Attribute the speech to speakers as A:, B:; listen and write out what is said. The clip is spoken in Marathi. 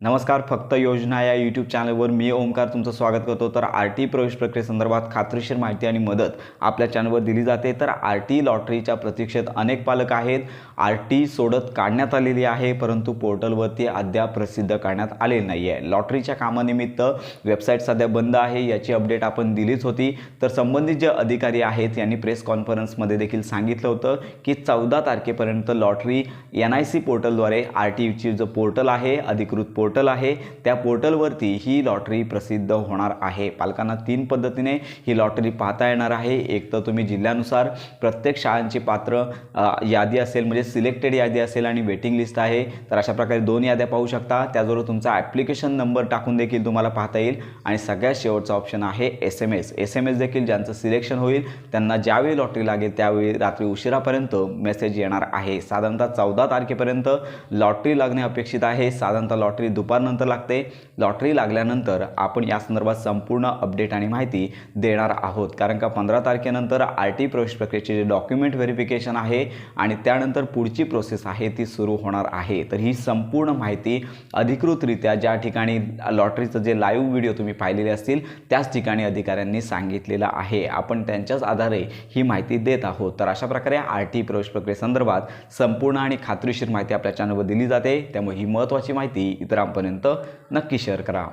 A: नमस्कार फक्त योजना या यूट्यूब चॅनलवर मी ओमकार तुमचं स्वागत करतो. तर आर टी प्रवेश प्रक्रियेसंदर्भात खात्रीशीर माहिती आणि मदत आपल्या चॅनलवर दिली जाते. तर आर टी लॉटरीच्या प्रतीक्षेत अनेक पालक आहेत. आर टी सोडत काढण्यात आलेली आहे परंतु पोर्टलवरती अद्याप प्रसिद्ध करण्यात आलेली नाही आहे लॉटरीच्या कामानिमित्त वेबसाईट सध्या बंद आहे याची अपडेट आपण दिलीच होती. तर संबंधित जे अधिकारी आहेत यांनी प्रेस कॉन्फरन्समध्ये देखील सांगितलं होतं की चौदा तारखेपर्यंत लॉटरी एन आय सी पोर्टलद्वारे आर टीची जो पोर्टल आहे अधिकृत पोर्टल आहे. त्या पोर्टलवरती ही लॉटरी प्रसिद्ध होणार आहे. पालकांना तीन पद्धतीने ही लॉटरी पाहता येणार आहे. एक तर तुम्ही जिल्ह्यानुसार प्रत्येक शाळांची पात्र यादी असेल म्हणजे सिलेक्टेड यादी असेल आणि वेटिंग लिस्ट आहे तर अशा प्रकारे दोन याद्या पाहू शकता. त्याचबरोबर तुमचा ॲप्लिकेशन नंबर टाकून देखील तुम्हाला पाहता येईल. आणि सगळ्यात शेवटचा ऑप्शन आहे S M S S M S देखील ज्यांचं सिलेक्शन होईल त्यांना ज्यावेळी लॉटरी लागेल त्यावेळी रात्री उशिरापर्यंत मेसेज येणार आहे. साधारणतः चौदा तारखेपर्यंत लॉटरी लागणे अपेक्षित आहे. साधारणतः लॉटरी दुपारनंतर लागते. लॉटरी लागल्यानंतर आपण या संदर्भात संपूर्ण अपडेट आणि माहिती देणार आहोत. कारण का पंधरा तारखेनंतर आर टी प्रवेश प्रक्रियेचे जे डॉक्युमेंट व्हेरिफिकेशन आहे आणि त्यानंतर पुढची प्रोसेस आहे ती सुरू होणार आहे. तर ही संपूर्ण माहिती अधिकृतरित्या ज्या ठिकाणी लॉटरीचं जे लाईव्ह व्हिडिओ तुम्ही पाहिलेले असतील त्याच ठिकाणी अधिकाऱ्यांनी सांगितलेलं आहे. आपण त्यांच्याच आधारे ही माहिती देत आहोत. तर अशा प्रकारे आर टी प्रवेश प्रक्रियेसंदर्भात संपूर्ण आणि खात्रीशीर माहिती आपल्या चॅनलवर दिली जाते. त्यामुळे ही महत्त्वाची माहिती इतर मित्रांपर्यंत नक्की शेअर करा.